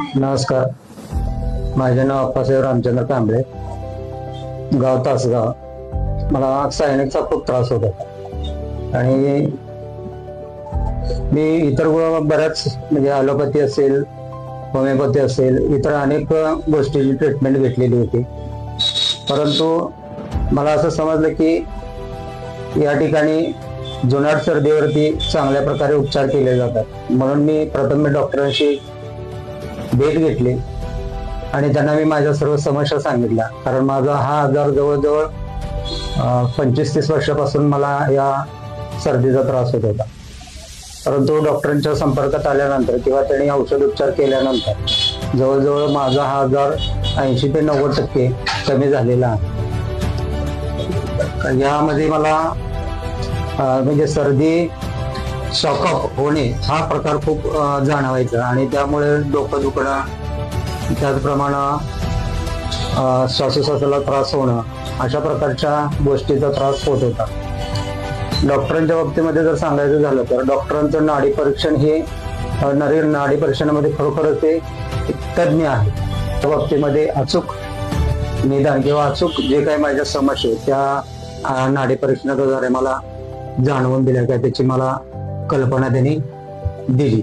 नमस्कार. माझे नाव अप्पासाहेब रामचंद्र कांबळे गाव तासगाव. मला सायनिकचा खूप त्रास होत होता. आणि मी इतर बऱ्याच म्हणजे ॲलोपॅथी असेल होमिओपॅथी असेल इतर अनेक गोष्टीची ट्रीटमेंट घेतलेली होती. परंतु मला असं समजलं की या ठिकाणी जुनाट सर्दीवरती चांगल्या प्रकारे उपचार केले जातात. म्हणून मी प्रथम मी डॉक्टरांशी भेट घेतली. आणि त्यांना मी माझ्या सर्व समस्या सांगितल्या. कारण माझा हा आजार जवळजवळ पंचवीस तीस वर्षापासून मला या सर्दीचा त्रास होत होता. परंतु डॉक्टरांच्या संपर्कात आल्यानंतर किंवा त्यांनी औषध उपचार केल्यानंतर जवळजवळ माझा हा आजार ऐंशी ते नव्वद टक्के कमी झालेला आहे. यामध्ये मला म्हणजे सर्दी शॉकअप होणे हा प्रकार खूप जाणवायचा आणि त्यामुळे डोकं दुखणं त्याचप्रमाणे श्वासोश्वासाला त्रास होणं अशा प्रकारच्या गोष्टीचा त्रास होत होता. डॉक्टरांच्या बाबतीमध्ये जर सांगायचं झालं तर डॉक्टरांचं नाडी परीक्षण हे नरी नाडी परीक्षणामध्ये खरोखरच ते तज्ज्ञ आहे त्या बाबतीमध्ये अचूक निदान किंवा अचूक जे काही माझ्या समस्या आहेत, त्या नाडी परीक्षणाद्वारे मला जाणवून दिल्या काय त्याची मला कल्पना त्यांनी दिली.